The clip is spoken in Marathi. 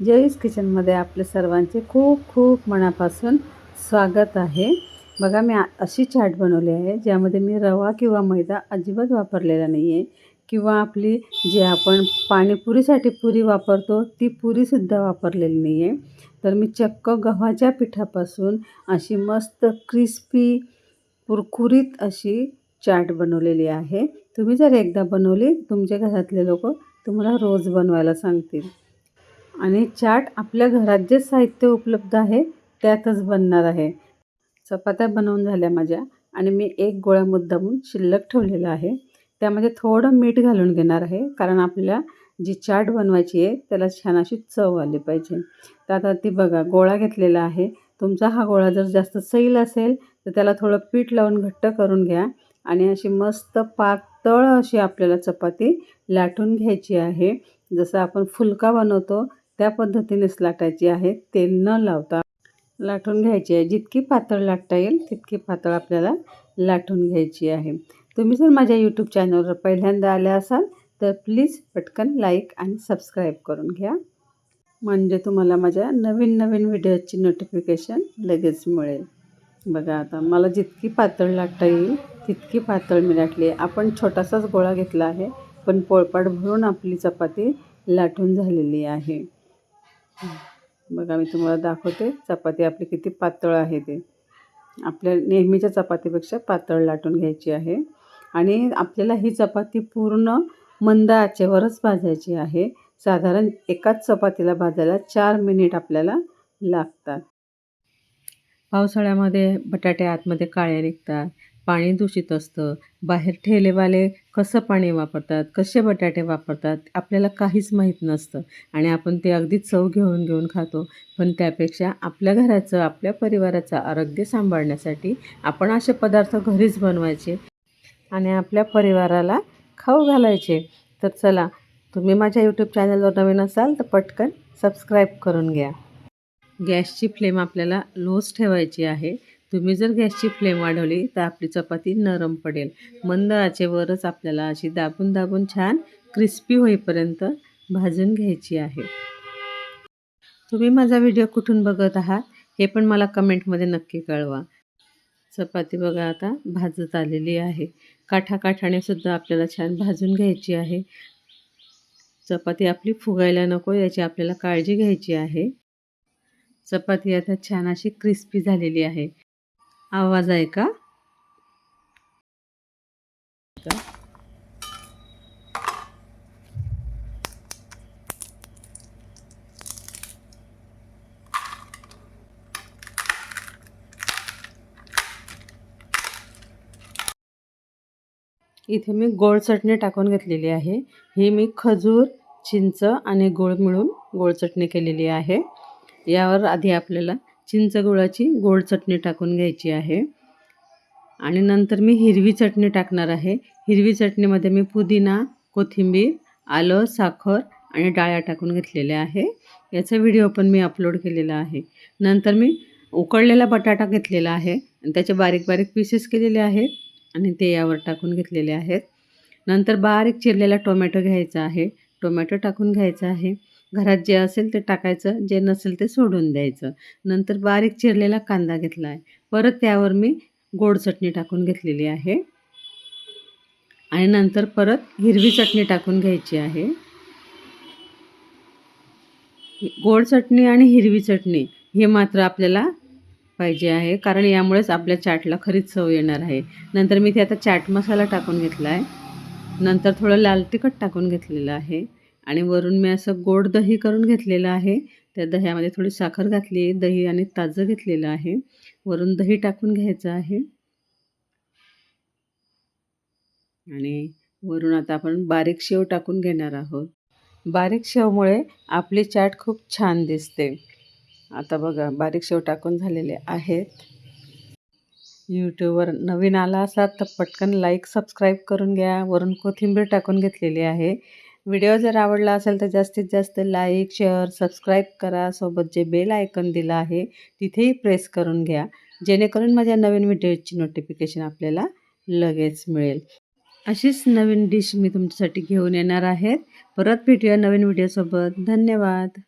जयीस किचनमध्ये आपले सर्वांचे खूप खूप मनापासून स्वागत आहे. बघा मी अशी चाट बनवली आहे ज्यामध्ये मी रवा किंवा मैदा अजिबात वापरलेला नाही आहे किंवा आपली जी आपण पाणीपुरीसाठी पुरी वापरतो ती पुरीसुद्धा वापरलेली नाही आहे तर मी चक्क गव्हाच्या पिठापासून अशी मस्त क्रिस्पी कुरकुरीत अशी चाट बनवलेली आहे. तुम्ही जर एकदा बनवली तुमच्या घरातले लोक तुम्हाला रोज बनवायला सांगतील. आणि चाट आपल्या घरात जे साहित्य उपलब्ध आहे त्यातच बनणार आहे. चपात्या बनवून झाल्या माझ्या आणि मी एक गोळा मुद्दामून शिल्लक ठेवलेला आहे. त्यामध्ये थोडं मीठ घालून घेणार आहे कारण आपल्या जी चाट बनवायची आहे त्याला छान अशी चव आली पाहिजे. तर आता ती बघा गोळा घेतलेला आहे. तुमचा हा गोळा जर जास्त सैल असेल तर त्याला थोडं पीठ लावून घट्ट करून घ्या आणि अशी मस्त पातळ अशी आपल्याला चपाती लाटून घ्यायची आहे. जसं आपण फुलका बनवतो त्या पद्धतीनेच लाटायची आहे. तेल न लावता लाटून घ्यायची आहे. जितकी पातळ लाटता येईल तितकी पातळ आपल्याला लाटून घ्यायची आहे. तुम्ही जर माझ्या यूट्यूब चॅनलवर पहिल्यांदा आले असाल तर प्लीज पटकन लाईक आणि सबस्क्राईब करून घ्या. म्हणजे तुम्हाला माझ्या नवीन नवीन व्हिडिओची नोटिफिकेशन लगेच मिळेल. बघा आता मला जितकी पातळ लाटता येईल तितकी पातळ मी लाटली आहे. आपण छोटासाच गोळा घेतला आहे पण पोळपाट भरून आपली चपाती लाटून झालेली आहे. बघा मी तुम्हाला दाखवते चपाती आपली किती पातळ आहे ते. आपल्या नेहमीच्या चपातीपेक्षा पातळ लाटून घ्यायची आहे. आणि आपल्याला ही चपाती पूर्ण मंद आचेवरच भाजायची आहे. साधारण एकाच चपातीला भाजायला चार मिनिट आपल्याला लागतात. पावसाळ्यामध्ये बटाटे आतमध्ये काळे निघतात. पाणी दूषित असतं. बाहेर ठेलेवाले कसं पाणी वापरतात? कसे बटाटे वापरतात? आपल्याला काहीच माहीत नसतं. आणि आपण ते अगदी चव घेऊन घेऊन खातो. पण त्यापेक्षा आपल्या घराचं आपल्या परिवाराचं आरोग्य सांभाळण्यासाठी आपण असे पदार्थ घरीच बनवायचे आणि आपल्या परिवाराला खाऊ घालायचे. तर चला तुम्ही माझ्या यूट्यूब चॅनलवर नवीन असाल तर पटकन सबस्क्राईब करून घ्या. गॅसची फ्लेम आपल्याला लोच ठेवायची आहे. तुम्ही जर गॅसची फ्लेम वाढवली तर आपली चपाती नरम पडेल. मंद आचेवरच आपल्याला अशी दाबून दाबून छान क्रिस्पी होईपर्यंत भाजून घ्यायची आहे. तुम्ही माझा व्हिडिओ कुठून बघत आहात हे पण मला कमेंटमध्ये नक्की कळवा. चपाती बघा आता भाजत आलेली आहे. काठाकाठाने सुद्धा आपल्याला छान भाजून घ्यायची आहे. चपाती आपली फुगायला नको याची आपल्याला काळजी घ्यायची आहे. चपाती आता छान अशी क्रिस्पी झालेली आहे. आवाज आहे का? इथे मी गोड चटणी टाकून घेतलेली आहे. ही मी खजूर चिंच आणि गुळ मिळून गोड चटणी केलेली आहे. यावर आधी आपल्याला चिंच गुळाची गोड चटणी टाकून घ्यायची आहे. आणि नंतर मी हिरवी चटणी टाकणार आहे. हिरवी चटणीमध्ये मी पुदिना कोथिंबीर आलं साखर आणि डाळ्या टाकून घेतलेल्या आहे. याचा व्हिडिओ पण मी अपलोड केलेला आहे. नंतर मी उकळलेला बटाटा घेतलेला आहे आणि त्याचे बारीक बारीक पीसेस केलेले आहेत आणि ते यावर टाकून घेतलेले आहेत. नंतर बारीक चिरलेला टोमॅटो घ्यायचा आहे. टोमॅटो टाकून घ्यायचा आहे. घरात जे असेल ते टाकायचं जे नसेल ते सोडून द्यायचं. नंतर बारीक चिरलेला कांदा घेतला आहे परत त्यावर मी गोड चटणी टाकून घेतलेली आहे. आणि नंतर परत हिरवी चटणी टाकून घ्यायची आहे. गोड चटणी आणि हिरवी चटणी हे मात्र आपल्याला पाहिजे आहे कारण यामुळेच आपल्या चाटला खरीच चव येणार आहे. नंतर मी ते आता चाट मसाला टाकून घेतला आहे नंतर थोडं लाल तिखट टाकून घेतलेलं आहे. आणि वरून मी असं गोड दही करून घेतलेलं आहे. त्या दह्यामध्ये थोडी साखर घातली दही आणि ताजं घेतलेलं आहे. वरून दही टाकून घ्यायचं आहे. आणि वरून आता आपण बारीक शेव टाकून घेणार आहोत. बारीक शेवमुळे आपली चाट खूप छान दिसते. आता बघा बारीक शेव टाकून झालेले आहेत. यूट्यूबवर नवीन आला असाल तर पटकन लाईक सबस्क्राईब करून घ्या. वरून कोथिंबीर टाकून घेतलेली आहे. व्हिडिओ जर आवडला असेल तर जास्तीत जास्त लाईक शेअर सबस्क्राईब करा. सोबत जे बेल आयकन दिलं आहे तिथेही प्रेस करून घ्या. जेणेकरून माझ्या नवीन व्हिडिओची नोटिफिकेशन आपल्याला लगेच मिळेल. अशीच नवीन डिश मी तुमच्यासाठी घेऊन येणार आहेत परत भेटूया नवीन व्हिडिओसोबत. धन्यवाद.